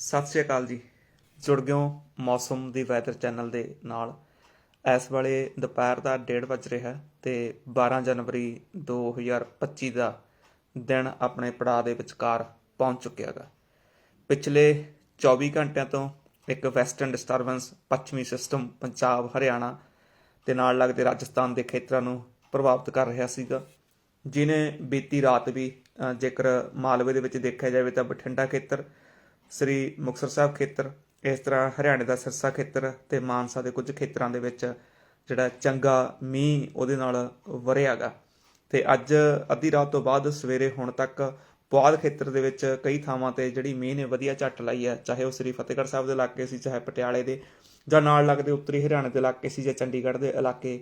ਸਤਿ ਸ਼੍ਰੀ ਅਕਾਲ ਜੀ। ਜੁੜ ਗਿਓ ਮੌਸਮ ਦੀ ਵੈਦਰ ਚੈਨਲ ਦੇ ਨਾਲ। ਇਸ ਵੇਲੇ ਦੁਪਹਿਰ ਦਾ 1:30 ਵੱਜ ਰਿਹਾ ਹੈ ਤੇ 12 ਜਨਵਰੀ 2025 ਦਾ ਦਿਨ ਆਪਣੇ ਪੜਾਅ ਦੇ ਵਿਚਕਾਰ ਪਹੁੰਚ ਚੁੱਕਿਆ ਹੈਗਾ ਪਿਛਲੇ 24 ਘੰਟਿਆਂ ਤੋਂ ਇੱਕ ਵੈਸਟਰਨ ਡਿਸਟਰਬੈਂਸ ਪੱਛਮੀ ਸਿਸਟਮ ਪੰਜਾਬ, ਹਰਿਆਣਾ ਤੇ ਨਾਲ ਲੱਗਦੇ ਰਾਜਸਥਾਨ ਦੇ ਖੇਤਰਾਂ ਨੂੰ ਪ੍ਰਭਾਵਿਤ ਕਰ ਰਿਹਾ ਸੀਗਾ। ਜਿਨੇ ਬੀਤੀ ਰਾਤ ਵੀ ਜੇਕਰ ਮਾਲਵੇ ਦੇ ਵਿੱਚ ਦੇਖਿਆ ਜਾਵੇ ਤਾਂ ਬਠਿੰਡਾ ਖੇਤਰ ਸ੍ਰੀ ਮੁਕਤਸਰ ਸਾਹਿਬ ਖੇਤਰ, ਇਸ ਤਰ੍ਹਾਂ ਹਰਿਆਣੇ ਦਾ ਸਿਰਸਾ ਖੇਤਰ ਤੇ ਮਾਨਸਾ ਦੇ ਕੁਝ ਖੇਤਰਾਂ ਦੇ ਵਿੱਚ ਜਿਹੜਾ ਚੰਗਾ ਮੀਂਹ ਉਹਦੇ ਨਾਲ ਵਰਿਆਗਾ ਤੇ ਅੱਜ ਅੱਧੀ ਰਾਤ ਤੋਂ ਬਾਅਦ ਸਵੇਰੇ ਹੁਣ ਤੱਕ ਪੁਆਧ ਖੇਤਰ ਦੇ ਵਿੱਚ ਕਈ ਥਾਵਾਂ ਤੇ ਜਿਹੜੀ ਮੀਂਹ ਨੇ ਵਧੀਆ ਝੱਟ ਲਾਈ ਹੈ, ਚਾਹੇ ਉਹ ਸ੍ਰੀ ਫਤਿਹਗੜ੍ਹ ਸਾਹਿਬ ਦੇ ਇਲਾਕੇ ਸੀ, ਚਾਹੇ ਪਟਿਆਲੇ ਦੇ ਜਾਂ ਨਾਲ ਲੱਗਦੇ ਉੱਤਰੀ ਹਰਿਆਣੇ ਦੇ ਇਲਾਕੇ ਸੀ ਜਾਂ ਚੰਡੀਗੜ੍ਹ ਦੇ ਇਲਾਕੇ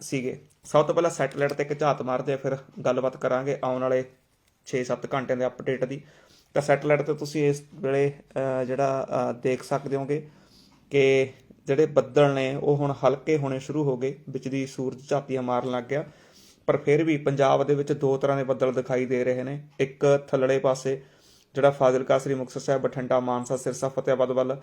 ਸੀਗੇ। ਸਭ ਤੋਂ ਪਹਿਲਾਂ ਸੈਟੇਲਾਈਟ ਤੇ ਇੱਕ ਝਾਤ ਮਾਰਦੇ ਆ, ਫਿਰ ਗੱਲਬਾਤ ਕਰਾਂਗੇ ਆਉਣ ਵਾਲੇ 6-7 ਘੰਟਿਆਂ ਦੇ ਅਪਡੇਟ ਦੀ। ਤਾਂ ਸੈਟਲਾਈਟ ਤੇ ਤੁਸੀਂ ਇਸ ਵੇਲੇ ਜਿਹੜਾ ਦੇਖ ਸਕਦੇ ਹੋਗੇ ਕਿ ਜਿਹੜੇ ਬੱਦਲ ਨੇ, ਉਹ ਹੁਣ ਹਲਕੇ ਹੋਣੇ ਸ਼ੁਰੂ ਹੋ ਗਏ। ਵਿੱਚ ਦੀ ਸੂਰਜ ਝਾਤੀਆਂ ਮਾਰਨ ਲੱਗ ਗਿਆ। ਪਰ ਫਿਰ ਵੀ ਪੰਜਾਬ ਦੇ ਵਿੱਚ ਦੋ ਤਰ੍ਹਾਂ ਦੇ ਬੱਦਲ ਦਿਖਾਈ ਦੇ ਰਹੇ ਨੇ। ਇੱਕ ਥੱਲੜੇ ਪਾਸੇ, ਜਿਹੜਾ ਫਾਜ਼ਿਲਕਾ ਸ੍ਰੀ ਮੁਕਤਸਰ ਸਾਹਿਬ, ਬਠਿੰਡਾ, ਮਾਨਸਾ, ਸਿਰਸਾ ਫਤਿਆਬਾਦ ਵੱਲ।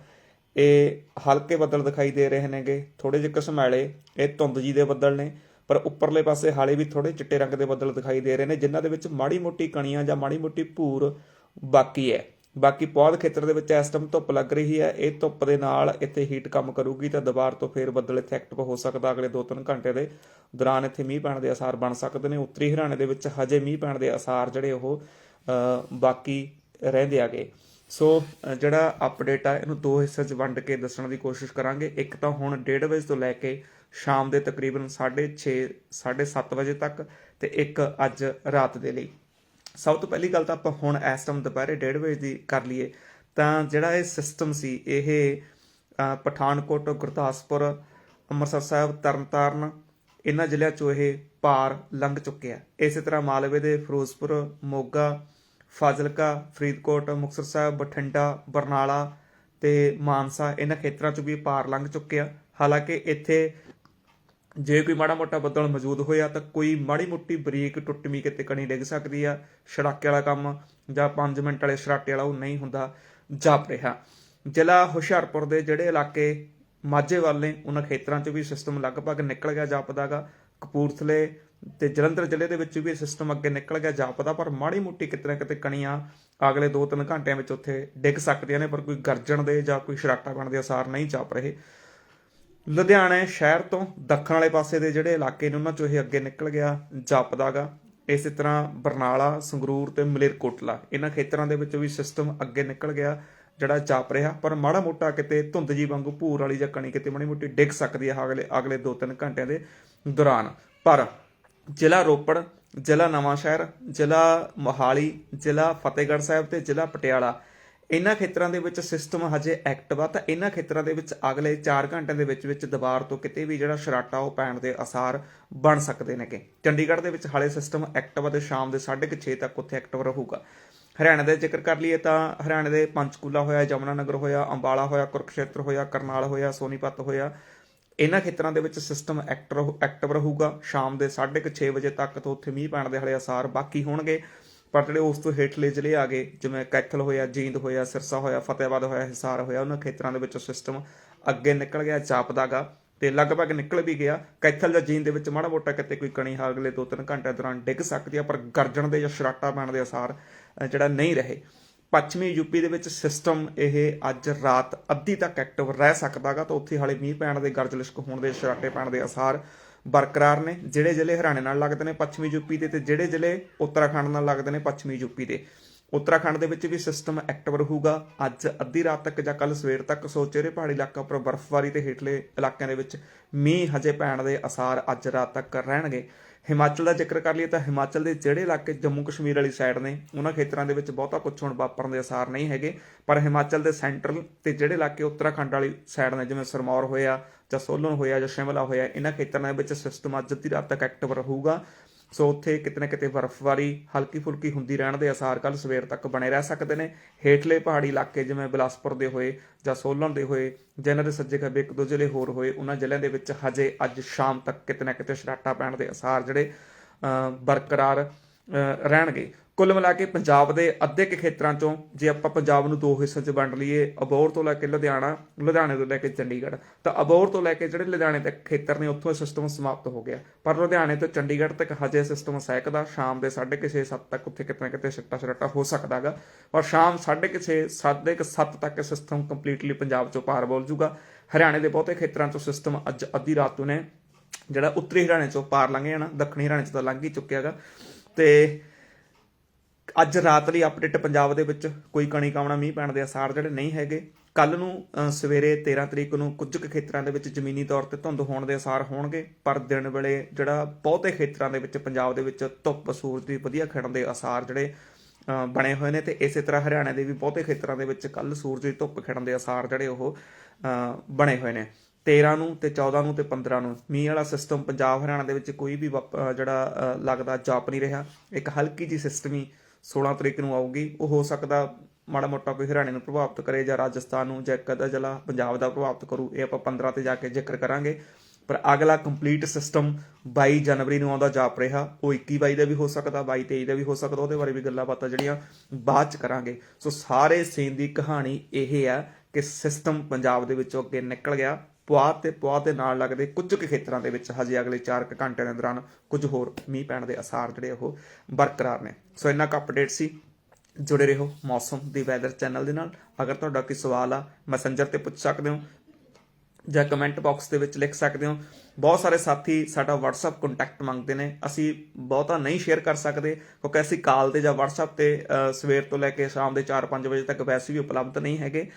ਇਹ ਹਲਕੇ ਬੱਦਲ ਦਿਖਾਈ ਦੇ ਰਹੇ ਨੇਗੇ। ਥੋੜੇ ਜਿਹੇ ਘਸਮੈਲੇ ਇਹ ਧੁੰਦ ਜੀ ਦੇ ਬੱਦਲ ਨੇ। ਪਰ ਉੱਪਰਲੇ ਪਾਸੇ ਹਾਲੇ ਵੀ ਥੋੜੇ ਚਿੱਟੇ ਰੰਗ ਦੇ ਬੱਦਲ ਦਿਖਾਈ ਦੇ ਰਹੇ ਨੇ, ਜਿਨ੍ਹਾਂ ਦੇ ਵਿੱਚ ਮਾੜੀ ਮੋਟੀ ਕਣੀਆਂ ਜਾਂ ਮਾੜੀ ਮੋਟੀ ਭੂਰ ਬਾਕੀ ਹੈ। ਬਾਕੀ ਪੌਦ ਖੇਤਰ ਦੇ ਵਿੱਚ ਇਸ ਟਾਈਮ ਧੁੱਪ ਲੱਗ ਰਹੀ ਹੈ। ਇਹ ਧੁੱਪ ਦੇ ਨਾਲ ਇੱਥੇ ਹੀਟ ਕੰਮ ਕਰੂਗੀ ਤਾਂ ਦੁਬਾਰ ਤੋਂ ਫੇਰ ਬੱਦਲ ਇੱਥੇ ਐਕਟਿਵ ਹੋ ਸਕਦਾ ਅਗਲੇ 2-3 ਘੰਟੇ ਦੇ ਦੌਰਾਨ। ਇੱਥੇ ਮੀਂਹ ਪੈਣ ਦੇ ਅਸਾਰ ਬਣ ਸਕਦੇ ਨੇ। ਉੱਤਰੀ ਹਰਿਆਣੇ ਦੇ ਵਿੱਚ ਹਜੇ ਮੀਂਹ ਪੈਣ ਦੇ ਅਸਾਰ ਜਿਹੜੇ ਉਹ ਬਾਕੀ ਰਹਿੰਦੇ ਆਗੇ ਸੋ ਜਿਹੜਾ ਅਪਡੇਟ ਆ, ਇਹਨੂੰ ਦੋ ਹਿੱਸੇ 'ਚ ਵੰਡ ਕੇ ਦੱਸਣ ਦੀ ਕੋਸ਼ਿਸ਼ ਕਰਾਂਗੇ। ਇੱਕ ਤਾਂ ਹੁਣ 1:30 ਵਜੇ ਤੋਂ ਲੈ ਕੇ ਸ਼ਾਮ ਦੇ ਤਕਰੀਬਨ 6:30 7:30 ਵਜੇ ਤੱਕ ਤੇ ਇੱਕ ਅੱਜ ਰਾਤ ਦੇ ਲਈ। ਸਭ ਤੋਂ ਪਹਿਲੀ ਗੱਲ ਤਾਂ ਆਪਾਂ ਹੁਣ ਇਸ ਟਾਈਮ ਦੁਪਹਿਰੇ 1:30 ਵਜੇ ਦੀ ਕਰ ਲਈਏ, ਤਾਂ ਜਿਹੜਾ ਇਹ ਸਿਸਟਮ ਸੀ, ਇਹ ਪਠਾਨਕੋਟ, ਗੁਰਦਾਸਪੁਰ, ਅੰਮ੍ਰਿਤਸਰ ਸਾਹਿਬ, ਤਰਨਤਾਰਨ, ਇਹਨਾਂ ਜ਼ਿਲ੍ਹਿਆਂ ਚੋਂ ਇਹ ਪਾਰ ਲੰਘ ਚੁੱਕਿਆ ਇਸੇ ਤਰ੍ਹਾਂ ਮਾਲਵੇ ਦੇ ਫਿਰੋਜ਼ਪੁਰ, ਮੋਗਾ, ਫਾਜ਼ਿਲਕਾ, ਫਰੀਦਕੋਟ, ਮੁਕਤਸਰ ਸਾਹਿਬ, ਬਠਿੰਡਾ, ਬਰਨਾਲਾ ਤੇ ਮਾਨਸਾ, ਇਹਨਾਂ ਖੇਤਰਾਂ 'ਚੋਂ ਵੀ ਇਹ ਪਾਰ ਲੰਘ ਚੁੱਕਿਆ ਹਾਲਾਂਕਿ ਇੱਥੇ ਜੇ ਕੋਈ ਮਾੜਾ ਮੋਟਾ ਬੱਦਲ ਮੌਜੂਦ ਹੋਇਆ ਤਾਂ ਕੋਈ ਮਾੜੀ ਮੋਟੀ ਬਰੀਕ ਟੁੱਟਮੀ ਕਿਤੇ ਕਣੀ ਡਿੱਗ ਸਕਦੀ ਆ, ਛੜਾਕੇ ਵਾਲਾ ਕੰਮ ਜਾਂ 5 ਮਿੰਟ ਵਾਲੇ ਛੜਾਟੇ ਵਾਲਾ ਉਹ ਨਹੀਂ ਹੁੰਦਾ, ਜਾਪ ਰਿਹਾ। ਜ਼ਿਲ੍ਹਾ ਹੁਸ਼ਿਆਰਪੁਰ ਦੇ ਜਿਹੜੇ ਇਲਾਕੇ ਮਾਝੇ ਵੱਲ ਨੇ, ਉਹਨਾਂ ਖੇਤਰਾਂ 'ਚ ਵੀ ਸਿਸਟਮ ਲਗਭਗ ਨਿਕਲ ਗਿਆ ਜਾਪਦਾਗਾ। ਕਪੂਰਥਲੇ ਤੇ ਜਲੰਧਰ ਜ਼ਿਲ੍ਹੇ ਦੇ ਵਿੱਚ ਵੀ ਸਿਸਟਮ ਅੱਗੇ ਨਿਕਲ ਗਿਆ ਜਾਪਦਾ, ਪਰ ਮਾੜੀ ਮੋਟੀ ਕਿਤੇ ਨਾ ਕਿਤੇ ਕਣੀਆਂ ਅਗਲੇ 2-3 ਘੰਟਿਆਂ ਵਿੱਚ ਉੱਥੇ ਡਿੱਗ ਸਕਦੀਆਂ ਨੇ, ਪਰ ਕੋਈ ਗਰਜਣ ਦੇ ਜਾਂ ਕੋਈ ਸ਼ਰਾਟਾ ਪੈਣ ਦੇ ਅਸਾਰ ਨਹੀਂ ਜਾਪ ਰਹੇ। ਲੁਧਿਆਣਾ ਸ਼ਹਿਰ ਤੋਂ ਦੱਖਣ ਵਾਲੇ ਪਾਸੇ ਦੇ ਜਿਹੜੇ ਇਲਾਕੇ ਨੇ, ਉਹਨਾਂ ਚੋਂ ਇਹ ਅੱਗੇ ਨਿਕਲ ਗਿਆ ਜਾਪਦਾਗਾ। ਇਸੇ ਤਰ੍ਹਾਂ ਬਰਨਾਲਾ, ਸੰਗਰੂਰ ਤੇ ਮਲੇਰਕੋਟਲਾ, ਇਹਨਾਂ ਖੇਤਰਾਂ ਦੇ ਵਿੱਚ ਵੀ ਸਿਸਟਮ ਅੱਗੇ ਨਿਕਲ ਗਿਆ, ਜਿਹੜਾ ਜਾਪ ਰਿਹਾ। ਪਰ ਮਾੜਾ ਮੋਟਾ ਕਿਤੇ ਧੁੰਦ ਜੀ ਵਾਂਗੂ ਭੂਰ ਵਾਲੀ ਜਾਂ ਕਣੀ ਕਿਤੇ ਮਾੜੀ ਮੋਟੀ ਡਿੱਗ ਸਕਦੀ ਹੈ ਅਗਲੇ ਅਗਲੇ 2-3 ਘੰਟਿਆਂ ਦੇ ਦੌਰਾਨ। ਪਰ ਜ਼ਿਲ੍ਹਾ ਰੋਪੜ, ਜ਼ਿਲ੍ਹਾ ਨਵਾਂ ਸ਼ਹਿਰ ਜ਼ਿਲ੍ਹਾ ਮੋਹਾਲੀ, ਜ਼ਿਲ੍ਹਾ ਫਤਿਹਗੜ੍ਹ ਸਾਹਿਬ ਤੇ ਜ਼ਿਲ੍ਹਾ ਪਟਿਆਲਾ ਇਹਨਾਂ ਖੇਤਰਾਂ ਦੇ ਵਿੱਚ ਸਿਸਟਮ ਹਜੇ ਐਕਟਿਵ ਆ, ਤਾਂ ਇਹਨਾਂ ਖੇਤਰਾਂ ਦੇ ਵਿੱਚ ਅਗਲੇ 4 ਘੰਟਿਆਂ ਦੇ ਵਿੱਚ ਵਿੱਚ ਦੁਬਾਰ ਤੋਂ ਕਿਤੇ ਵੀ ਜਿਹੜਾ ਸ਼ਰਾਟਾ ਉਹ ਪੈਣ ਦੇ ਅਸਾਰ ਬਣ ਸਕਦੇ ਨੇਗੇ। ਚੰਡੀਗੜ੍ਹ ਦੇ ਵਿੱਚ ਹਾਲੇ ਸਿਸਟਮ ਐਕਟਿਵ ਆ ਤੇ ਸ਼ਾਮ ਦੇ 6:30 ਤੱਕ ਉੱਥੇ ਐਕਟਿਵ ਰਹੂਗਾ। ਹਰਿਆਣਾ ਦੇ ਜ਼ਿਕਰ ਕਰ ਲਈਏ ਤਾਂ ਹਰਿਆਣੇ ਦੇ ਪੰਚਕੂਲਾ ਹੋਇਆ ਜਮਨਾ ਨਗਰ ਹੋਇਆ, ਅੰਬਾਲਾ ਹੋਇਆ, ਕੁਰਕਸ਼ੇਤਰ ਹੋਇਆ, ਕਰਨਾਲ ਹੋਇਆ, ਸੋਨੀਪਤ ਹੋਇਆ। ਇਹਨਾਂ ਖੇਤਰਾਂ ਦੇ ਵਿੱਚ ਸਿਸਟਮ ਐਕਟਰ ਐਕਟਿਵ ਰਹੂਗਾ। ਸ਼ਾਮ ਦੇ 6:30 ਵਜੇ ਤੱਕ ਤੋਂ ਉੱਥੇ ਮੀਂਹ ਪੈਣ ਦੇ ਹਲੇ ਅਸਾਰ ਬਾਕੀ ਹੋਣਗੇ। ਪਰ ਜਿਹੜੇ ਉਸ ਤੋਂ ਹੇਠਲੇ ਜ਼ਿਲ੍ਹੇ ਆ ਗਏ, ਜਿਵੇਂ ਕੈਥਲ ਹੋਇਆ, ਜੀਂਦ ਹੋਇਆ, ਸਿਰਸਾ ਹੋਇਆ ਫਤਿਆਬਾਦ ਹੋਇਆ, ਹਿਸਾਰ ਹੋਇਆ, ਉਹਨਾਂ ਖੇਤਰਾਂ ਦੇ ਵਿੱਚ ਸਿਸਟਮ ਅੱਗੇ ਨਿਕਲ ਗਿਆ, ਚਾਪਦਾਗਾ। ਤੇ ਲਗਭਗ ਨਿਕਲ ਵੀ ਗਿਆ। ਕੈਥਲ ਜਾਂ ਜੀਂਦ ਦੇ ਵਿੱਚ ਮਾੜਾ ਮੋਟਾ ਕਿਤੇ ਕੋਈ ਕਣੀ ਅਗਲੇ 2-3 ਘੰਟਿਆਂ ਦੌਰਾਨ ਡਿੱਗ ਸਕਦੀ ਆ, ਪਰ ਗਰਜਣ ਦੇ ਜਾਂ ਸ਼ਰਾਟਾ ਪੈਣ ਦੇ ਅਸਾਰ ਜਿਹੜਾ ਨਹੀਂ ਰਹੇ। ਪੱਛਮੀ ਯੂਪੀ ਦੇ ਵਿੱਚ ਸਿਸਟਮ ਇਹ ਅੱਜ ਰਾਤ ਅੱਧੀ ਤੱਕ ਐਕਟਿਵ ਰਹਿ ਸਕਦਾਗਾ, ਤਾਂ ਉੱਥੇ ਹਾਲੇ ਮੀਂਹ ਪੈਣ ਦੇ ਗਰਜ ਲਿਸ਼ਕ ਹੋਣ ਦੇ, ਸ਼ਰਾਟੇ ਪੈਣ ਦੇ ਅਸਾਰ ਬਰਕਰਾਰ ਨੇ, ਜਿਹੜੇ ਜ਼ਿਲ੍ਹੇ ਹਰਿਆਣੇ ਨਾਲ ਲੱਗਦੇ ਨੇ ਪੱਛਮੀ ਯੂਪੀ ਦੇ ਤੇ ਜਿਹੜੇ ਜ਼ਿਲ੍ਹੇ ਉੱਤਰਾਖੰਡ ਨਾਲ ਲੱਗਦੇ ਨੇ ਪੱਛਮੀ ਯੂਪੀ ਦੇ। ਉੱਤਰਾਖੰਡ ਦੇ ਵਿੱਚ ਵੀ ਸਿਸਟਮ ਐਕਟਿਵ ਰਹੂਗਾ। ਅੱਜ ਅੱਧੀ ਰਾਤ ਤੱਕ ਜਾਂ ਕੱਲ ਸਵੇਰ ਤੱਕ ਸੋ ਚਿਹਰੇ ਪਹਾੜੀ ਇਲਾਕਾ ਉੱਪਰ ਬਰਫ਼ਬਾਰੀ ਤੇ ਹੇਠਲੇ ਇਲਾਕਿਆਂ ਦੇ ਵਿੱਚ ਮੀਂਹ ਹਜੇ ਪੈਣ ਦੇ ਅਸਾਰ ਅੱਜ ਰਾਤ ਤੱਕ ਰਹਿਣਗੇ। ਹਿਮਾਚਲ ਦਾ ਜ਼ਿਕਰ ਕਰ ਲਈਏ ਤਾਂ ਹਿਮਾਚਲ ਦੇ ਜਿਹੜੇ ਇਲਾਕੇ ਜੰਮੂ ਕਸ਼ਮੀਰ ਵਾਲੀ ਸਾਈਡ ਨੇ, ਉਹਨਾਂ ਖੇਤਰਾਂ ਦੇ ਵਿੱਚ ਬਹੁਤਾ ਕੁਝ ਹੁਣ ਵਾਪਰਨ ਦੇ ਅਸਾਰ ਨਹੀਂ ਹੈਗੇ। ਪਰ ਹਿਮਾਚਲ ਦੇ ਸੈਂਟਰਲ ਤੇ ਜਿਹੜੇ ਇਲਾਕੇ ਉੱਤਰਾਖੰਡ ਵਾਲੀ ਸਾਈਡ ਨੇ, ਜਿਵੇਂ ਸਰਮੌਰ ਹੋਇਆ ਜਾਂ ਸੋਲਨ ਹੋਇਆ ਜਾਂ ਸ਼ਿਮਲਾ ਹੋਇਆ, ਇਹਨਾਂ ਖੇਤਰਾਂ ਦੇ ਵਿੱਚ ਸਿਸਟਮ ਅੱਜ ਦੀ ਰਾਤ ਤੱਕ ਐਕਟਿਵ ਰਹੂਗਾ। ਸੋ ਉੱਥੇ ਕਿਤੇ ਨਾ ਕਿਤੇ ਬਰਫ਼ਬਾਰੀ ਹਲਕੀ ਫੁਲਕੀ ਹੁੰਦੀ ਰਹਿਣ ਦੇ ਅਸਾਰ ਕੱਲ ਸਵੇਰ ਤੱਕ ਬਣੇ ਰਹਿ ਸਕਦੇ ਨੇ। ਹੇਠਲੇ ਪਹਾੜੀ ਇਲਾਕੇ ਜਿਵੇਂ ਬਿਲਾਸਪੁਰ ਦੇ ਹੋਏ ਜਾਂ ਸੋਲਨ ਦੇ ਹੋਏ ਜਾਂ ਇਹਨਾਂ ਦੇ ਸੱਜੇ ਖੱਬੇ ਇੱਕ ਦੋ ਜ਼ਿਲ੍ਹੇ ਹੋਰ ਹੋਏ, ਉਹਨਾਂ ਜ਼ਿਲ੍ਹਿਆਂ ਦੇ ਵਿੱਚ ਹਜੇ ਅੱਜ ਸ਼ਾਮ ਤੱਕ ਕਿਤੇ ਨਾ ਕਿਤੇ ਸ਼ਰਾਟਾ ਪੈਣ ਦੇ ਅਸਾਰ ਜਿਹੜੇ ਬਰਕਰਾਰ ਰਹਿਣਗੇ। ਕੁੱਲ ਮਿਲਾ ਕੇ ਪੰਜਾਬ ਦੇ ਅੱਧੇ ਕੁ ਖੇਤਰਾਂ ਚੋਂ ਜੇ ਆਪਾਂ ਪੰਜਾਬ ਨੂੰ ਦੋ ਹਿੱਸਿਆਂ 'ਚ ਵੰਡ ਲਈਏ, ਅਬੋਹਰ ਤੋਂ ਲੈ ਕੇ ਲੁਧਿਆਣਾ, ਲੁਧਿਆਣੇ ਤੋਂ ਲੈ ਕੇ ਚੰਡੀਗੜ੍ਹ, ਤਾਂ ਅਬੋਹਰ ਤੋਂ ਲੈ ਕੇ ਜਿਹੜੇ ਲੁਧਿਆਣੇ ਤੱਕ ਖੇਤਰ ਨੇ, ਉੱਥੋਂ ਇਹ ਸਿਸਟਮ ਸਮਾਪਤ ਹੋ ਗਿਆ। ਪਰ ਲੁਧਿਆਣੇ ਤੋਂ ਚੰਡੀਗੜ੍ਹ ਤੱਕ ਹਜੇ ਸਿਸਟਮ ਸਹਿਕਦਾ, ਸ਼ਾਮ ਦੇ 6:30 7 ਤੱਕ ਉੱਥੇ ਕਿਤੇ ਨਾ ਕਿਤੇ ਛੱਟਾ ਛੱਟਾ ਹੋ ਸਕਦਾਗਾ ਪਰ ਸ਼ਾਮ 6:30 7:30 ਤੱਕ ਸਿਸਟਮ ਕੰਪਲੀਟਲੀ ਪੰਜਾਬ ਚੋਂ ਪਾਰ ਬੋਲ ਜੂਗਾ। ਹਰਿਆਣੇ ਦੇ ਬਹੁਤੇ ਖੇਤਰਾਂ ਚੋਂ ਸਿਸਟਮ ਅੱਜ ਅੱਧੀ ਰਾਤ ਨੂੰ ਨੇ, ਜਿਹੜਾ ਉੱਤਰੀ ਹਰਿਆਣੇ ਚੋਂ ਪਾਰ ਲੰਘ ਜਾਣਾ ਦੱਖਣੀ ਹਰਿਆਣੇ ਚ ਤਾਂ ਲੰਘ ਹੀ ਚੁੱਕਿਆਗਾ ਤੇ ਅੱਜ ਰਾਤ ਲਈ ਅਪਡੇਟ ਪੰਜਾਬ ਦੇ ਵਿੱਚ ਕੋਈ ਕਣੀ ਕਾਮਣਾ ਮੀਂਹ ਪੈਣ ਦੇ ਅਸਾਰ ਜਿਹੜੇ ਨਹੀਂ ਹੈਗੇ। ਕੱਲ ਨੂੰ ਸਵੇਰੇ 13 ਤਰੀਕ ਨੂੰ ਕੁਝ ਕੁ ਖੇਤਰਾਂ ਦੇ ਵਿੱਚ ਜ਼ਮੀਨੀ ਤੌਰ ਤੇ ਧੁੰਦ ਹੋਣ ਦੇ ਅਸਾਰ ਹੋਣਗੇ, ਪਰ ਦਿਨ ਵੇਲੇ ਜਿਹੜਾ ਬਹੁਤੇ ਖੇਤਰਾਂ ਦੇ ਵਿੱਚ ਪੰਜਾਬ ਦੇ ਵਿੱਚ ਧੁੱਪ, ਸੂਰਜ ਦੀ ਵਧੀਆ ਖਿੜਨ ਦੇ ਅਸਾਰ ਜਿਹੜੇ ਬਣੇ ਹੋਏ ਨੇ ਤੇ ਇਸੇ ਤਰ੍ਹਾਂ ਹਰਿਆਣਾ ਦੇ ਵੀ ਬਹੁਤੇ ਖੇਤਰਾਂ ਦੇ ਵਿੱਚ ਕੱਲ ਸੂਰਜ ਦੀ ਧੁੱਪ ਖਿੜਨ ਦੇ ਅਸਾਰ ਜਿਹੜੇ ਉਹ ਬਣੇ ਹੋਏ ਨੇ। 13 ਨੂੰ ਤੇ 14 ਨੂੰ ਤੇ 15 ਨੂੰ ਮੀਂਹ ਵਾਲਾ ਸਿਸਟਮ ਪੰਜਾਬ ਹਰਿਆਣਾ ਦੇ ਵਿੱਚ ਕੋਈ ਵੀ ਵਾਪ- ਜਿਹੜਾ ਲੱਗਦਾ ਜਾਪ ਨਹੀਂ ਰਿਹਾ। ਇੱਕ ਹਲਕੀ ਜੀ ਸਿਸਟਮ ਹੀ 16 ਤਰੀਕ ਨੂੰ ਆਊਗੀ। ਉਹ ਹੋ ਸਕਦਾ ਮਾੜਾ ਮੋਟਾ ਕੋਈ ਹਰਿਆਣੇ ਨੂੰ ਪ੍ਰਭਾਵਿਤ ਕਰੇ ਜਾਂ ਰਾਜਸਥਾਨ ਨੂੰ ਜਾਂ ਕਦਾ ਜਲਾ ਪੰਜਾਬ ਦਾ ਪ੍ਰਭਾਵਿਤ ਕਰੂ। ਇਹ ਆਪਾਂ 15 ਤੇ ਜਾ ਕੇ ਜ਼ਿਕਰ ਕਰਾਂਗੇ। ਪਰ ਅਗਲਾ ਕੰਪਲੀਟ ਸਿਸਟਮ 22 ਜਨਵਰੀ ਨੂੰ ਆਉਂਦਾ ਜਾਪ ਰਿਹਾ। ਉਹ 21 22 ਦਾ ਵੀ ਹੋ ਸਕਦਾ 22 23 ਦਾ ਵੀ ਹੋ ਸਕਦਾ, ਉਹਦੇ ਬਾਰੇ ਵੀ ਗੱਲਾਂ ਬਾਤਾਂ ਜਿਹੜੀਆਂ ਬਾਅਦ ਚ ਕਰਾਂਗੇ। ਸੋ ਸਾਰੇ ਸੀਨ ਦੀ ਕਹਾਣੀ ਇਹ ਹੈ ਕਿ ਸਿਸਟਮ ਪੰਜਾਬ ਦੇ ਵਿੱਚੋਂ ਅੱਗੇ ਨਿਕਲ ਗਿਆ। ਪੁਆਧ ਤੇ ਪੁਆਧ ਦੇ ਨਾਲ ਲੱਗਦੇ ਕੁਝ ਕੁ ਖੇਤਰਾਂ ਦੇ ਵਿੱਚ ਹਜੇ ਅਗਲੇ 4 ਕੁ ਘੰਟਿਆਂ ਦੇ ਦੌਰਾਨ ਕੁਝ ਹੋਰ ਮੀਂਹ ਪੈਣ ਦੇ ਅਸਾਰ ਜਿਹੜੇ ਉਹ ਬਰਕਰਾਰ ਨੇ। ਸੋ ਇੰਨਾ ਕੁ ਅਪਡੇਟ ਸੀ। ਜੁੜੇ ਰਹੋ ਮੌਸਮ ਦੀ ਵੈਦਰ ਚੈਨਲ ਦੇ ਨਾਲ। ਅਗਰ ਤੁਹਾਡਾ ਕੋਈ ਸਵਾਲ ਆ ਮੈਸੇਂਜਰ ਤੇ ਪੁੱਛ ਸਕਦੇ ਹੋ ਜਾਂ ਕਮੈਂਟ ਬਾਕਸ ਦੇ ਵਿੱਚ ਲਿਖ ਸਕਦੇ ਹੋ। ਬਹੁਤ ਸਾਰੇ ਸਾਥੀ ਸਾਡਾ WhatsApp ਕੰਟੈਕਟ ਮੰਗਦੇ ਨੇ। ਅਸੀਂ ਬਹੁਤਾ ਨਹੀਂ ਸ਼ੇਅਰ ਕਰ ਸਕਦੇ ਕਿਉਂਕਿ ਅਸੀਂ ਕਾਲ ਤੇ ਜਾਂ WhatsApp ਤੇ ਸਵੇਰ ਤੋਂ ਲੈ ਕੇ ਸ਼ਾਮ ਦੇ 4-5 ਵਜੇ ਤੱਕ ਵੈਸੇ ਵੀ ਉਪਲਬਧ ਨਹੀਂ ਹੈਗੇ।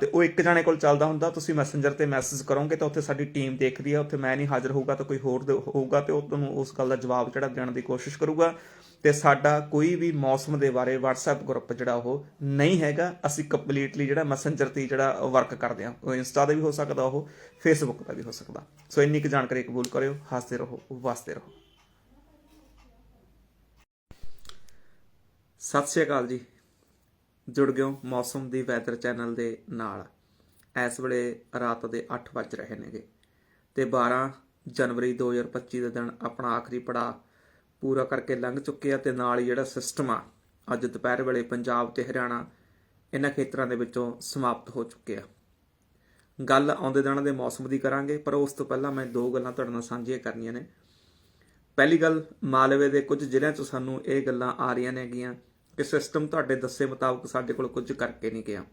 ਤੇ ਉਹ ਇੱਕ ਜਾਣੇ ਕੋਲ ਚੱਲਦਾ ਹੁੰਦਾ, ਤੁਸੀਂ ਮੈਸੇਂਜਰ ਤੇ ਮੈਸੇਜ ਕਰੋਗੇ ਤਾਂ ਉੱਥੇ ਸਾਡੀ ਟੀਮ ਦੇਖਦੀ ਹੈ ਉੱਥੇ ਮੈਂ ਨਹੀਂ ਹਾਜ਼ਰ ਹੋਊਗਾ ਤਾਂ ਕੋਈ ਹੋਰ ਦੇ- ਹੋਊਗਾ ਤੇ ਉਹ ਤੁਹਾਨੂੰ ਉਸ ਗੱਲ ਦਾ ਜਵਾਬ ਜਿਹੜਾ ਦੇਣ ਦੀ ਕੋਸ਼ਿਸ਼ ਕਰੂਗਾ। ਤੇ ਸਾਡਾ ਕੋਈ ਵੀ ਮੌਸਮ ਦੇ ਬਾਰੇ WhatsApp ਗਰੁੱਪ ਜਿਹੜਾ ਉਹ ਨਹੀਂ ਹੈਗਾ, ਅਸੀਂ ਕੰਪਲੀਟਲੀ ਜਿਹੜਾ ਮੈਸੇਂਜਰ ਤੇ ਜਿਹੜਾ ਵਰਕ ਕਰਦੇ ਹਾਂ ਉਹ ਇੰਸਟਾ ਦਾ ਵੀ ਹੋ ਸਕਦਾ, ਉਹ ਫੇਸਬੁੱਕ ਦਾ ਵੀ ਹੋ ਸਕਦਾ। ਸੋ ਇੰਨੀ ਕੁ ਜਾਣਕਾਰੀ ਕਬੂਲ ਕਰਿਓ, ਹੱਸਦੇ ਰਹੋ, ਵਸਦੇ ਰਹੋ। ਸਤਿ ਸ਼੍ਰੀ ਅਕਾਲ ਜੀ। ਜੁੜ ਗਿਓ ਮੌਸਮ ਦੀ ਵੈਦਰ ਚੈਨਲ ਦੇ ਨਾਲ। ਇਸ ਵੇਲੇ ਰਾਤ ਦੇ 8 ਵੱਜ ਰਹੇ ਨੇਗੇ। ਤੇ 12 ਜਨਵਰੀ 2025 ਦੇ ਦਿਨ ਆਪਣਾ ਆਖਰੀ ਪੜਾ ਪੂਰਾ ਕਰਕੇ ਲੰਘ ਚੁੱਕੇ ਆ ਤੇ ਨਾਲ ਹੀ ਜਿਹੜਾ ਸਿਸਟਮ ਆ, ਅੱਜ ਦੁਪਹਿਰ ਵੇਲੇ ਪੰਜਾਬ ਤੇ ਹਰਿਆਣਾ ਇਹਨਾਂ ਖੇਤਰਾਂ ਦੇ ਵਿੱਚੋਂ ਸਮਾਪਤ ਹੋ ਚੁੱਕੇ ਆ। ਗੱਲ ਆਉਂਦੇ ਦਿਨਾਂ ਦੇ ਮੌਸਮ ਦੀ ਕਰਾਂਗੇ, ਪਰ ਉਸ ਤੋਂ ਪਹਿਲਾਂ ਮੈਂ ਦੋ ਗੱਲਾਂ ਤੁਹਾਡੇ ਨਾਲ ਸਾਂਝੀਆਂ ਕਰਨੀਆਂ ਨੇ। ਪਹਿਲੀ ਗੱਲ, ਮਾਲਵੇ ਦੇ ਕੁਝ ਜ਼ਿਲ੍ਹਿਆਂ 'ਚ ਸਾਨੂੰ ਇਹ ਗੱਲਾਂ ਆ ਰਹੀਆਂ ਨੇਗੀਆਂ। ਕਿ ਸਿਸਟਮ ਤੁਹਾਡੇ ਦੱਸੇ ਮੁਤਾਬਕ ਸਾਡੇ ਕੋਲ ਕੁਝ ਕਰਕੇ ਨਹੀਂ ਗਿਆ।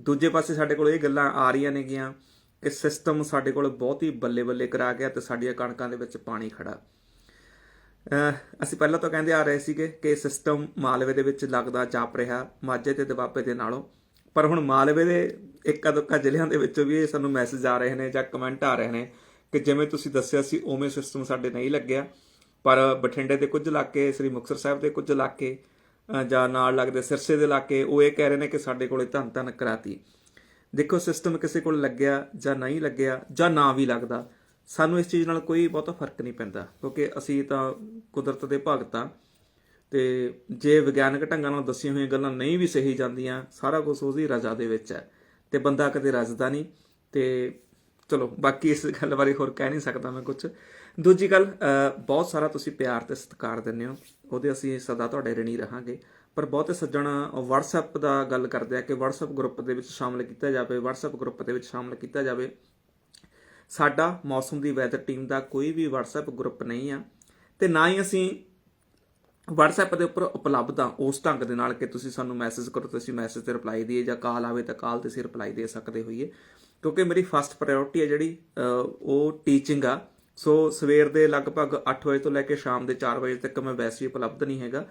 ਦੂਜੇ ਪਾਸੇ ਸਾਡੇ ਕੋਲ ਇਹ ਗੱਲਾਂ ਆ ਰਹੀਆਂ ਨੇਗੀਆਂ ਕਿ ਸਿਸਟਮ ਸਾਡੇ ਕੋਲ ਬਹੁਤ ਹੀ ਬੱਲੇ ਬੱਲੇ ਕਰਾ ਗਿਆ ਤੇ ਸਾਡੀਆਂ ਕਣਕਾਂ ਦੇ ਵਿੱਚ ਪਾਣੀ ਖੜਾ। ਅਸੀਂ ਪਹਿਲਾਂ ਤਾਂ ਕਹਿੰਦੇ ਆ ਰਹੇ ਸੀਗੇ ਕਿ ਸਿਸਟਮ ਮਾਲਵੇ ਦੇ ਵਿੱਚ ਲੱਗਦਾ ਜਾਪ ਰਿਹਾ, ਮਾਝੇ ਤੇ ਦਬਾਬੇ ਦੇ ਨਾਲੋਂ। ਪਰ ਹੁਣ ਮਾਲਵੇ ਦੇ ਇੱਕਾ ਦੁੱਕਾ ਜ਼ਿਲ੍ਹਿਆਂ ਦੇ ਵਿੱਚੋਂ ਵੀ ਇਹ ਸਾਨੂੰ ਮੈਸੇਜ ਆ ਰਹੇ ਨੇ ਜਾਂ ਕਮੈਂਟ ਆ ਰਹੇ ਨੇ ਕਿ ਜਿਵੇਂ ਤੁਸੀਂ ਦੱਸਿਆ ਸੀ ਉਵੇਂ ਸਿਸਟਮ ਸਾਡੇ ਨਹੀਂ ਲੱਗਿਆ। ਪਰ ਬਠਿੰਡੇ ਦੇ ਕੁਝ ਇਲਾਕੇ, ਸ੍ਰੀ ਮੁਕਤਸਰ ਸਾਹਿਬ ਦੇ ਕੁਝ ਇਲਾਕੇ ਜਾਂ ਨਾਲ ਲੱਗਦੇ ਸਿਰਸੇ ਦੇ ਇਲਾਕੇ, ਉਹ ਇਹ ਕਹਿ ਰਹੇ ਨੇ ਕਿ ਸਾਡੇ ਕੋਲੇ ਧੰਨ ਧੰਨ ਕਰਾਤੀ। ਦੇਖੋ ਸਿਸਟਮ ਕਿਸੇ ਕੋਲ ਲੱਗਿਆ ਜਾਂ ਨਹੀਂ ਲੱਗਿਆ ਜਾਂ ਨਾ ਵੀ ਲੱਗਦਾ, ਸਾਨੂੰ ਇਸ ਚੀਜ਼ ਨਾਲ ਕੋਈ ਬਹੁਤਾ ਫ਼ਰਕ ਨਹੀਂ ਪੈਂਦਾ, ਕਿਉਂਕਿ ਅਸੀਂ ਤਾਂ ਕੁਦਰਤ ਦੇ ਭਗਤ ਹਾਂ। ਤੇ ਜੇ ਵਿਗਿਆਨਕ ਢੰਗਾਂ ਨਾਲ ਦੱਸੀਆਂ ਹੋਈਆਂ ਗੱਲਾਂ ਨਹੀਂ ਵੀ ਸਹੀ ਜਾਂਦੀਆਂ, ਸਾਰਾ ਕੁਝ ਉਹਦੀ ਰਜ਼ਾ ਦੇ ਵਿੱਚ ਹੈ। ਤੇ ਬੰਦਾ ਕਦੇ ਰਜਦਾ ਨਹੀਂ। ਤੇ ਚਲੋ, ਬਾਕੀ ਇਸ ਗੱਲ ਬਾਰੇ ਹੋਰ ਕਹਿ ਨਹੀਂ ਸਕਦਾ ਮੈਂ ਕੁਝ ਦੂਜੀ ਗੱਲ ਬਹੁਤ ਸਾਰਾ ਤੁਸੀਂ ਪਿਆਰ ਤੇ ਸਤਿਕਾਰ ਦਿੰਦੇ ਹੋ। ਉਹਦੇ ਅਸੀਂ ਸਦਾ ਤੁਹਾਡੇ ਰਣੀ ਰਹਾਂਗੇ। ਪਰ ਬਹੁਤੇ ਸੱਜਣ WhatsApp ਦਾ ਗੱਲ ਕਰਦੇ ਆ ਕਿ WhatsApp ਗਰੁੱਪ ਦੇ ਵਿੱਚ ਸ਼ਾਮਲ ਕੀਤਾ ਜਾਵੇ, WhatsApp ਗਰੁੱਪ ਦੇ ਵਿੱਚ ਸ਼ਾਮਲ ਕੀਤਾ ਜਾਵੇ। ਸਾਡਾ ਮੌਸਮ ਦੀ ਵੈਦਰ ਟੀਮ ਦਾ ਕੋਈ ਵੀ WhatsApp ਗਰੁੱਪ ਨਹੀਂ ਆ। ਤੇ ਨਾ ਹੀ ਅਸੀਂ WhatsApp ਦੇ ਉੱਪਰ ਉਪਲਬਧ ਆ, ਉਸ ਢੰਗ ਦੇ ਨਾਲ ਕਿ ਤੁਸੀਂ ਸਾਨੂੰ ਮੈਸੇਜ ਕਰੋ, ਤੇ ਅਸੀਂ ਮੈਸੇਜ ਤੇ ਰਿਪਲਾਈ ਦਈਏ, ਜਾਂ ਕਾਲ ਆਵੇ ਤਾਂ ਕਾਲ ਤੇ ਅਸੀਂ ਰਿਪਲਾਈ ਦੇ ਸਕਦੇ ਹੋਈਏ। ਕਿਉਂਕਿ ਮੇਰੀ ਫਸਟ ਪ੍ਰਾਇੋਰਟੀ ਹੈ ਜਿਹੜੀ ਉਹ ਟੀਚਿੰਗ ਆ। ਸੋ ਸਵੇਰ ਦੇ ਲਗਭਗ 8 ਵਜੇ ਤੋਂ ਲੈ ਕੇ ਸ਼ਾਮ ਦੇ 4 ਵਜੇ ਤੱਕ ਮੈਂ ਵੈਸੇ ਹੀ ਉਪਲਬਧ ਨਹੀਂ ਹੈਗਾ।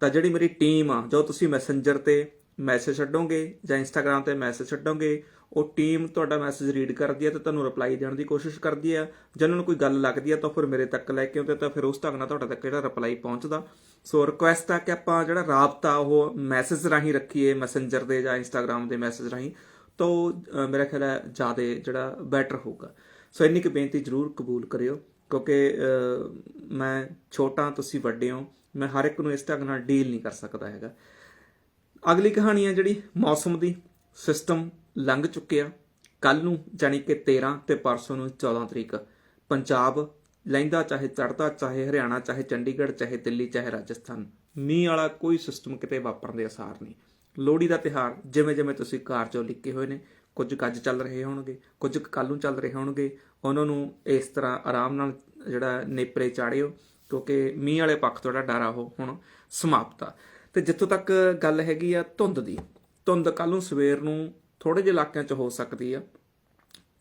ਤਾਂ ਜਿਹੜੀ ਮੇਰੀ ਟੀਮ ਆ ਜੋ ਤੁਸੀਂ ਮੈਸੇਂਜਰ ਤੇ ਮੈਸੇਜ ਛੱਡੋਗੇ ਜਾਂ ਇੰਸਟਾਗ੍ਰam ਤੇ ਮੈਸੇਜ ਛੱਡੋਗੇ ਉਹ ਟੀਮ ਤੁਹਾਡਾ ਮੈਸੇਜ ਰੀਡ ਕਰਦੀ ਹੈ ਤੇ ਤੁਹਾਨੂੰ ਰਿਪਲਾਈ ਦੇਣ ਦੀ ਕੋਸ਼ਿਸ਼ ਕਰਦੀ ਹੈ। ਜੇ ਉਹਨਾਂ ਨੂੰ ਕੋਈ ਗੱਲ ਲੱਗਦੀ ਹੈ ਤਾਂ ਫਿਰ ਮੇਰੇ ਤੱਕ ਲੈ ਕੇ ਆਉਂਦੇ ਤਾਂ ਫਿਰ ਉਸ ਢੰਗ ਨਾਲ ਤੁਹਾਡੇ ਤੱਕ ਜਿਹੜਾ ਰਿਪਲਾਈ ਪਹੁੰਚਦਾ। ਸੋ ਰਿਕੁਐਸਟ ਆ ਕਿ ਆਪਾਂ ਜਿਹੜਾ ਰਾਬਤਾ ਉਹ ਮੈਸੇਜ ਰਾਹੀਂ ਰੱਖੀਏ ਮੈਸੇਂਜਰ ਦੇ ਜਾਂ ਇੰਸਟਾਗ੍ਰam ਦੇ ਮੈਸੇਜ ਰਾਹੀਂ ਤਾਂ ਉਹ, ਮੇਰਾ ਖਿਆਲ ਹੈ ਜ਼ਿਆਦਾ ਜਿਹੜਾ ਬੈਟਰ ਹੋਊਗਾ। ਸੋ ਇੰਨੀ ਕੁ ਬੇਨਤੀ ਜ਼ਰੂਰ ਕਬੂਲ ਕਰਿਓ, ਕਿਉਂਕਿ ਮੈਂ ਛੋਟਾ, ਤੁਸੀਂ ਵੱਡੇ ਹੋ, ਮੈਂ ਹਰ ਇੱਕ ਨੂੰ ਇਸ ਢੰਗ ਨਾਲ ਡੀਲ ਨਹੀਂ ਕਰ ਸਕਦਾ ਹੈਗਾ। ਅਗਲੀ ਕਹਾਣੀ ਹੈ ਜਿਹੜੀ ਮੌਸਮ ਦੀ ਸਿਸਟਮ ਲੰਘ ਚੁੱਕਿਆ। ਕੱਲ ਨੂੰ ਜਾਨੀ ਕਿ 13 ਤੇ ਪਰਸੋਂ ਨੂੰ 14 ਤਰੀਕ, ਪੰਜਾਬ ਲਹਿੰਦਾ ਚਾਹੇ ਚੜਦਾ ਚਾਹੇ ਹਰਿਆਣਾ, ਚਾਹੇ ਚੰਡੀਗੜ੍ਹ, ਚਾਹੇ ਦਿੱਲੀ, ਚਾਹੇ ਰਾਜਸਥਾਨ, ਮੀਂਹ ਵਾਲਾ ਕੋਈ ਸਿਸਟਮ ਕਿਤੇ ਵਾਪਰਨ ਦੇ ਅਸਾਰ ਨਹੀਂ। ਲੋਹੜੀ ਦਾ ਤਿਹਾਰ ਜਿਵੇਂ ਜਿਵੇਂ ਤੁਸੀਂ ਕਾਰ ਚੋਂ ਲਿਖੇ ਹੋਏ ਨੇ ਕੁਝ ਕੁ ਅੱਜ ਚੱਲ ਰਹੇ ਹੋਣਗੇ, ਕੁਝ ਕੱਲ ਨੂੰ ਚੱਲ ਰਹੇ ਹੋਣਗੇ, ਉਹਨਾਂ ਨੂੰ ਇਸ ਤਰ੍ਹਾਂ ਆਰਾਮ ਨਾਲ ਜਿਹੜਾ ਨੇਪਰੇ ਚਾੜਿਓ, ਕਿਉਂਕਿ ਮੀਂਹ ਵਾਲੇ ਪੱਖ ਤੋਂ ਜਿਹੜਾ ਡਰ ਆ ਉਹ ਹੁਣ ਸਮਾਪਤ ਆ। ਤੇ ਜਿੱਥੋਂ ਤੱਕ ਗੱਲ ਹੈਗੀ ਆ ਧੁੰਦ ਦੀ, ਧੁੰਦ ਕੱਲ ਨੂੰ ਸਵੇਰ ਨੂੰ ਥੋੜੇ ਜਿਹੇ ਇਲਾਕਿਆਂ 'ਚ ਹੋ ਸਕਦੀ ਆ।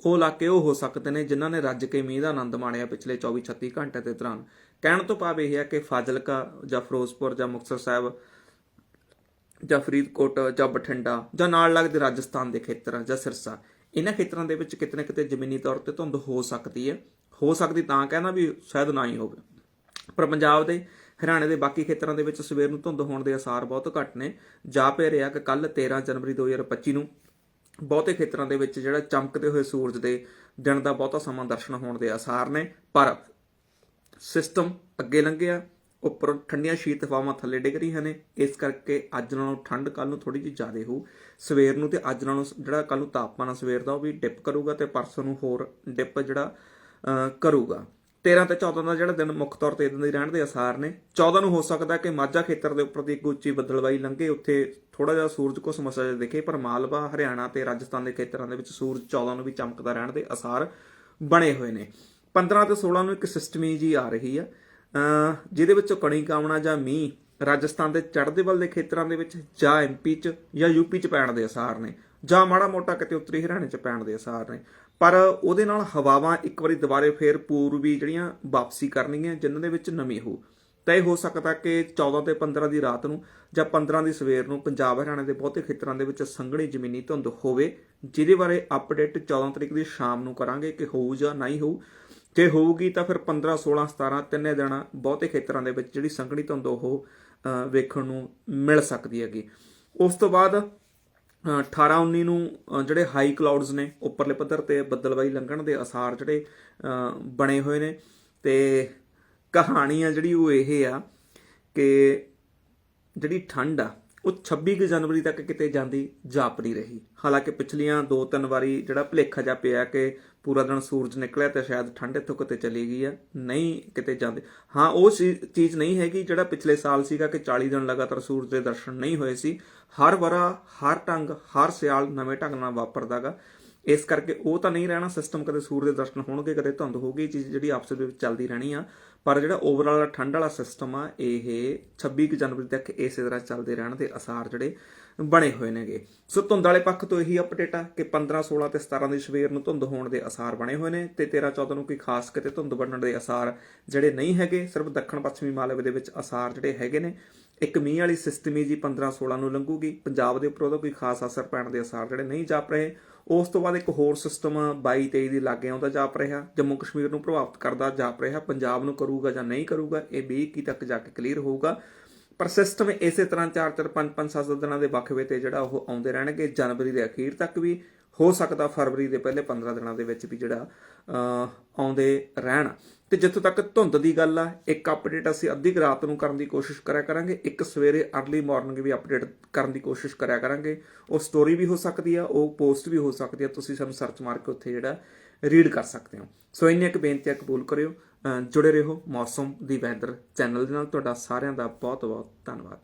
ਉਹ ਇਲਾਕੇ ਉਹ ਹੋ ਸਕਦੇ ਨੇ ਜਿਨ੍ਹਾਂ ਨੇ ਰੱਜ ਕੇ ਮੀਂਹ ਦਾ ਆਨੰਦ ਮਾਣਿਆ ਪਿਛਲੇ 24-36 ਘੰਟੇ ਦੇ ਦੌਰਾਨ। ਕਹਿਣ ਤੋਂ ਭਾਵ ਇਹ ਹੈ ਕਿ ਫਾਜ਼ਿਲਕਾ ਜਾਂ ਫਿਰੋਜ਼ਪੁਰ ਜਾਂ ਮੁਕਤਸਰ ਸਾਹਿਬ ਜਾਂ ਫਰੀਦਕੋਟ ਜਾਂ ਬਠਿੰਡਾ ਜਾਂ ਨਾਲ ਲੱਗਦੇ ਰਾਜਸਥਾਨ ਦੇ ਖੇਤਰ ਜਾਂ ਸਿਰਸਾ, ਇਹਨਾਂ ਖੇਤਰਾਂ ਦੇ ਵਿੱਚ ਕਿਤੇ ਨਾ ਕਿਤੇ ਜ਼ਮੀਨੀ ਤੌਰ ਤੇ ਧੁੰਦ ਹੋ ਸਕਦੀ ਹੈ। ਹੋ ਸਕਦੀ ਤਾਂ ਕਹਿੰਦਾ ਵੀ ਸ਼ਾਇਦ ਨਾ ਹੀ ਹੋਵੇ। ਪਰ ਪੰਜਾਬ ਦੇ, ਹਰਿਆਣੇ ਦੇ ਬਾਕੀ ਖੇਤਰਾਂ ਦੇ ਵਿੱਚ ਸਵੇਰ ਨੂੰ ਧੁੰਦ ਹੋਣ ਦੇ ਅਸਾਰ ਬਹੁਤ ਘੱਟ ਨੇ। ਜਾ ਪੈ ਰਿਹਾ ਕਿ ਕੱਲ 13 ਜਨਵਰੀ 2025 ਨੂੰ ਬਹੁਤੇ ਖੇਤਰਾਂ ਦੇ ਵਿੱਚ ਜਿਹੜਾ ਚਮਕਦੇ ਹੋਏ ਸੂਰਜ ਦੇ ਦਿਨ ਦਾ ਬਹੁਤਾ ਸਮਾਂ ਦਰਸ਼ਨ ਹੋਣ ਦੇ ਅਸਾਰ ਨੇ। ਪਰ ਸਿਸਟਮ ਅੱਗੇ ਲੰਘਿਆ। ਉੱਪਰ ਠੰਡੀਆਂ ਸ਼ੀਤ ਹਵਾਵਾਂ ਥੱਲੇ ਡਿੱਗ ਰਹੀਆਂ ਨੇ। ਇਸ ਕਰਕੇ ਅੱਜ ਨਾਲੋਂ ਠੰਡ ਕੱਲ ਨੂੰ ਥੋੜੀ ਜਿਹੀ ਜ਼ਿਆਦਾ ਹੋਊ। ਸਵੇਰ ਨੂੰ ਤੇ ਅੱਜ ਨਾਲੋਂ ਜਿਹੜਾ ਕੱਲ ਨੂੰ ਤਾਪਮਾਨ ਆ ਸਵੇਰ ਦਾ ਉਹ ਵੀ ਡਿਪ ਕਰੂਗਾ ਤੇ ਪਰਸੋਂ ਨੂੰ ਹੋਰ ਡਿਪ ਜਿਹੜਾ ਕਰੂਗਾ। 13 ਤੇ 14 ਦਾ ਜਿਹੜਾ ਦਿਨ ਮੁੱਖ ਤੌਰ ਤੇ ਇਦਾਂ ਦੇ ਰਹਿਣ ਦੇ ਅਸਾਰ ਨੇ। 14 ਨੂੰ ਹੋ ਸਕਦਾ ਕਿ ਮਾਝਾ ਖੇਤਰ ਦੇ ਉੱਪਰ ਦੀ ਇੱਕ ਉੱਚੀ ਬੱਦਲਵਾਈ ਲੰਘੇ। ਉੱਥੇ ਥੋੜਾ ਜਿਹਾ ਸੂਰਜ ਕੋ ਸਮੱਸਿਆ ਜਿਹਾ ਦਿਖੇ, ਪਰ ਮਾਲਵਾ, ਹਰਿਆਣਾ ਤੇ ਰਾਜਸਥਾਨ ਦੇ ਖੇਤਰਾਂ ਦੇ ਵਿੱਚ ਸੂਰਜ 14 ਨੂੰ ਵੀ ਚਮਕਦਾ ਰਹਿਣ ਦੇ ਅਸਾਰ ਬਣੇ ਹੋਏ ਨੇ। 15 ਤੇ 16 ਨੂੰ ਇੱਕ ਸਿਸਟਮੀ ਜੀ ਆ ਰਹੀ ਹੈ ਜਿਹਦੇ ਵਿੱਚੋਂ ਕਣੀ ਕਾਮਣਾ ਜਾਂ ਮੀਂਹ ਰਾਜਸਥਾਨ ਦੇ ਚੜ੍ਹਦੇ ਵੱਲ ਦੇ ਖੇਤਰਾਂ ਦੇ ਵਿੱਚ ਜਾਂ ਐਮਪੀ ਚ ਜਾਂ ਯੂਪੀ ਚ ਪੈਣ ਦੇ ਅਸਾਰ ਨੇ, ਜਾਂ ਮਾੜਾ ਮੋਟਾ ਕਿਤੇ ਉੱਤਰੀ ਹਰਿਆਣੇ ਚ ਪੈਣ ਦੇ ਅਸਾਰ ਨੇ। ਪਰ ਉਹਦੇ ਨਾਲ ਹਵਾਵਾਂ ਇੱਕ ਵਾਰੀ ਦੁਬਾਰੇ ਫੇਰ ਪੂਰਬੀ ਜਿਹੜੀਆਂ ਵਾਪਸੀ ਕਰਨਗੀਆਂ, ਜਿਨ੍ਹਾਂ ਦੇ ਵਿੱਚ ਨਮੀ ਹੋ ਤਾਂ ਇਹ ਹੋ ਸਕਦਾ ਕਿ 14 ਤੇ 15 ਦੀ ਰਾਤ ਨੂੰ ਜਾਂ 15 ਦੀ ਸਵੇਰ ਨੂੰ ਪੰਜਾਬ ਹਰਿਆਣਾ ਦੇ ਬਹੁਤੇ ਖੇਤਰਾਂ ਦੇ ਵਿੱਚ ਸੰਘਣੀ ਜ਼ਮੀਨੀ ਧੁੰਦ ਹੋਵੇ, ਜਿਹਦੇ ਬਾਰੇ ਅਪਡੇਟ 14 ਤਰੀਕ ਦੀ ਸ਼ਾਮ ਨੂੰ ਕਰਾਂਗੇ ਕਿ ਹੋਊ ਜਾਂ ਨਹੀਂ ਹੋਊ। ਜੇ ਹੋਊਗੀ ਤਾਂ ਫਿਰ 15 16 17 ਤਿੰਨੇ ਦਿਨ ਬਹੁਤੇ ਖੇਤਰਾਂ ਦੇ ਵਿੱਚ ਜਿਹੜੀ ਸੰਘਣੀ ਧੁੰਦ ਉਹ ਵੇਖਣ ਨੂੰ ਮਿਲ ਸਕਦੀ ਹੈਗੀ। ਉਸ ਤੋਂ ਬਾਅਦ 18 19 ਨੂੰ ਜਿਹੜੇ ਹਾਈ ਕਲਾਉਡਸ ਨੇ, ਉੱਪਰਲੇ ਪੱਧਰ ਤੇ ਬੱਦਲਵਾਈ ਲੰਘਣ ਦੇ ਅਸਾਰ ਜਿਹੜੇ ਬਣੇ ਹੋਏ ਨੇ। ਤੇ ਕਹਾਣੀ ਆ ਜਿਹੜੀ ਉਹ ਇਹ ਆ ਕਿ ਜਿਹੜੀ ਠੰਡ ਆ, ਉਹ 26 ਕੁ ਜਨਵਰੀ ਤੱਕ ਕਿਤੇ ਜਾਂਦੀ ਜਾਪਦੀ ਰਹੀ। ਹਾਲਾਂਕਿ ਪਿਛਲੀਆਂ ਦੋ ਤਿੰਨ ਵਾਰੀ ਜਿਹੜਾ ਭਲੇਖਾ ਜਾ ਪਿਆ ਕਿ ਪੂਰਾ ਦਿਨ ਸੂਰਜ ਨਿਕਲਿਆ ਤੇ ਸ਼ਾਇਦ ਠੰਡ ਇੱਥੋਂ ਕਿਤੇ ਚਲੀ ਗਈ ਆ, ਨਹੀਂ ਕਿਤੇ ਜਾਂਦੇ। ਹਾਂ, ਉਹ ਚੀ- ਚੀਜ਼ ਨਹੀਂ ਹੈਗੀ ਜਿਹੜਾ ਪਿਛਲੇ ਸਾਲ ਸੀਗਾ ਕਿ 40 ਦਿਨ ਲਗਾਤਾਰ ਸੂਰਜ ਦੇ ਦਰਸ਼ਨ ਨਹੀਂ ਹੋਏ ਸੀ। ਹਰ ਵਰਾ, ਹਰ ਢੰਗ, ਹਰ ਸਿਆਲ ਨਵੇਂ ਢੰਗ ਨਾਲ ਵਾਪਰਦਾਗਾ। ਇਸ ਕਰਕੇ ਉਹ ਤਾਂ ਨਹੀਂ ਰਹਿਣਾ ਸਿਸਟਮ ਕਦੇ ਸੂਰਜ ਦੇ ਦਰਸ਼ਨ ਹੋਣਗੇ, ਕਦੇ ਧੁੰਦ ਹੋਊਗੀ, ਇਹ ਚੀਜ਼ ਜਿਹੜੀ ਆਪਸ ਦੇ ਵਿੱਚ ਚੱਲਦੀ ਰਹਿਣੀ ਆ। ਪਰ ਜਿਹੜਾ ਓਵਰਆਲ ਠੰਡ ਵਾਲਾ ਸਿਸਟਮ ਆ, ਇਹ 26 ਕੁ ਜਨਵਰੀ ਤੱਕ ਇਸੇ ਤਰ੍ਹਾਂ ਚੱਲਦੇ ਰਹਿਣ ਦੇ ਅਸਾਰ ਜਿਹੜੇ ਬਣੇ ਹੋਏ ਨੇਗੇ। ਸੋ ਧੁੰਦ ਵਾਲੇ ਪੱਖ ਤੋਂ ਇਹੀ ਅਪਡੇਟ ਆ ਕਿ 15 16 ਤੇ 17 ਦੀ ਸਵੇਰ ਨੂੰ ਧੁੰਦ ਹੋਣ ਦੇ ਅਸਾਰ ਬਣੇ ਹੋਏ ਨੇ ਤੇ 13 14 ਨੂੰ ਕੋਈ ਖਾਸ ਕਿਤੇ ਧੁੰਦ ਬਣਨ ਦੇ ਅਸਾਰ ਜਿਹੜੇ ਨਹੀਂ ਹੈਗੇ, ਸਿਰਫ ਦੱਖਣ ਪੱਛਮੀ ਮਾਲਵੇ ਦੇ ਵਿੱਚ ਅਸਾਰ ਜਿਹੜੇ ਹੈਗੇ ਨੇ। ਇੱਕ ਮੀਂਹ ਵਾਲੀ ਸਿਸਟਮੀ ਜੀ 15 16 ਨੂੰ ਲੰਘੂਗੀ। ਪੰਜਾਬ ਦੇ ਉੱਪਰ ਉਹਦਾ ਕੋਈ ਖਾਸ ਅਸਰ ਪੈਣ ਦੇ ਅਸਾਰ ਜਿਹੜੇ ਨਹੀਂ ਜਾਪ ਰਹੇ। ਉਸ ਤੋਂ ਬਾਅਦ ਇੱਕ ਹੋਰ ਸਿਸਟਮ 22 23 ਦੀ ਲਾਗੇ ਆਉਂਦਾ ਜਾਪ ਰਿਹਾ, ਜੰਮੂ ਕਸ਼ਮੀਰ ਨੂੰ ਪ੍ਰਭਾਵਿਤ ਕਰਦਾ ਜਾਪ ਰਿਹਾ, ਪੰਜਾਬ ਨੂੰ ਕਰੂਗਾ ਜਾਂ ਨਹੀਂ ਕਰੂਗਾ, ਇਹ 20 ਇੱਕੀ ਤੱਕ ਜਾ ਕੇ ਕਲੀਅਰ ਹੋਊਗਾ। ਪਰ ਸਿਸਟਮ ਇਸੇ ਤਰ੍ਹਾਂ 4 4 5 5 7 ਦਿਨਾਂ ਦੇ ਵਕਫੇ ਤੇ ਜਿਹੜਾ ਉਹ ਆਉਂਦੇ ਰਹਿਣਗੇ, ਜਨਵਰੀ ਦੇ ਅਖੀਰ ਤੱਕ ਵੀ। ਹੋ ਸਕਦਾ ਫਰਵਰੀ ਦੇ ਪਹਿਲੇ 15 ਦਿਨਾਂ ਦੇ ਵਿੱਚ ਵੀ ਜਿਹੜਾ ਆਉਂਦੇ ਰਹਿਣ। ਤੇ ਜਿੱਥੋਂ ਤੱਕ ਧੁੰਦ ਦੀ ਗੱਲ ਆ, ਇੱਕ ਅਪਡੇਟ ਅਸੀਂ ਅੱਧੀ ਕੁ ਰਾਤ ਨੂੰ ਕਰਨ ਦੀ ਕੋਸ਼ਿਸ਼ ਕਰਿਆ ਕਰਾਂਗੇ, ਇੱਕ ਸਵੇਰੇ अर्ਲੀ ਮਾਰਨਿੰਗ ਵੀ ਅਪਡੇਟ ਕਰਨ ਦੀ ਕੋਸ਼ਿਸ਼ ਕਰਿਆ ਕਰਾਂਗੇ। ਉਹ ਸਟੋਰੀ ਵੀ ਹੋ ਸਕਦੀ ਆ, ਉਹ ਪੋਸਟ ਵੀ ਹੋ ਸਕਦੀ ਆ, ਤੁਸੀਂ ਸਾਨੂੰ ਸਰਚ ਮਾਰ ਕੇ ਉੱਥੇ ਜਿਹੜਾ ਰੀਡ ਕਰ ਸਕਦੇ ਹੋ। ਸੋ ਇੰਨੀ ਇੱਕ ਬੇਨਤੀ ਆ, ਕਬੂਲ ਕਰਿਓ। ਜੁੜੇ ਰਹੋ ਮੌਸਮ ਦੀ ਵੈਦਰ ਚੈਨਲ ਦੇ ਨਾਲ। ਤੁਹਾਡਾ ਸਾਰਿਆਂ ਦਾ ਬਹੁਤ ਬਹੁਤ ਧੰਨਵਾਦ।